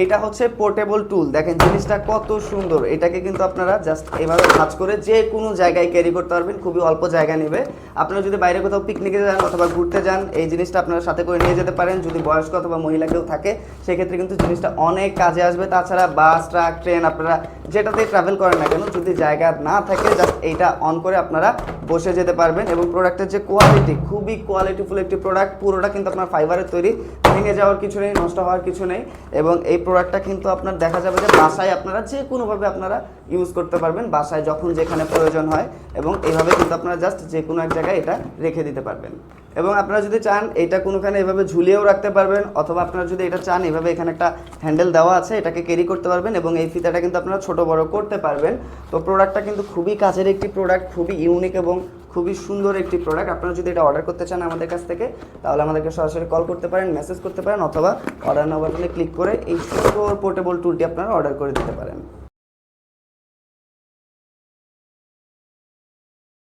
এইটা হচ্ছে পোর্টেবল টুল দেখেন, জিনিসটা কত সুন্দর। এটাকে কিন্তু আপনারা জাস্ট এভাবে ভাঁজ করে যে কোনো জায়গায় ক্যারি করতে পারবেন। খুবই অল্প জায়গা নেবে। আপনারা যদি বাইরে কোথাও পিকনিকে যান অথবা ঘুরতে যান, এই জিনিসটা আপনারা সাথে করে নিয়ে যেতে পারেন। যদি বয়স্ক অথবা মহিলা কেউ থাকে, সেক্ষেত্রে কিন্তু জিনিসটা অনেক কাজে আসবে। তাছাড়া বাস, ট্রাক, ট্রেন আপনারা যেটাতেই ট্রাভেল করেন না কেন, যদি জায়গা না থাকে জাস্ট এইটা অন করে আপনারা বসে যেতে পারবেন এবং প্রোডাক্টের যে কোয়ালিটি খুবই কোয়ালিটিফুল একটি প্রোডাক্ট পুরোটা কিন্তু আপনার ফাইবারের তৈরি। ভেঙে যাওয়ার কিছু নেই, নষ্ট হওয়ার কিছু নেই এবং এই প্রোডাক্টটা কিন্তু আপনার দেখা যাবে যে বাসায় আপনারা যে কোনোভাবে আপনারা ইউজ করতে পারবেন, বাসায় যখন যেখানে প্রয়োজন হয় এবং এইভাবে কিন্তু আপনারা জাস্ট যে কোনো এক জায়গায় এটা রেখে দিতে পারবেন। এবং আপনারা যদি চান এটা কোনোখানে এভাবে ঝুলিয়েও রাখতে পারবেন, অথবা আপনারা যদি এটা চান এভাবে এখানে একটা হ্যান্ডেল দেওয়া আছে, এটাকে ক্যারি করতে পারবেন এবং এই ফিতাটা কিন্তু আপনারা ছোট বড় করতে পারবেন। তো প্রোডাক্টটা কিন্তু খুবই কাজের একটি প্রোডাক্ট, খুবই ইউনিক এবং খুবই সুন্দর একটি প্রোডাক্ট। আপনারা যদি এটা অর্ডার করতে চান আমাদের কাছ থেকে, তাহলে আমাদেরকে সরাসরি কল করতে পারেন, মেসেজ করতে পারেন, অথবা অর্ডার নাও ক্লিক করে এই সুন্দর পোর্টেবল টুলটি আপনারা অর্ডার করে দিতে পারেন।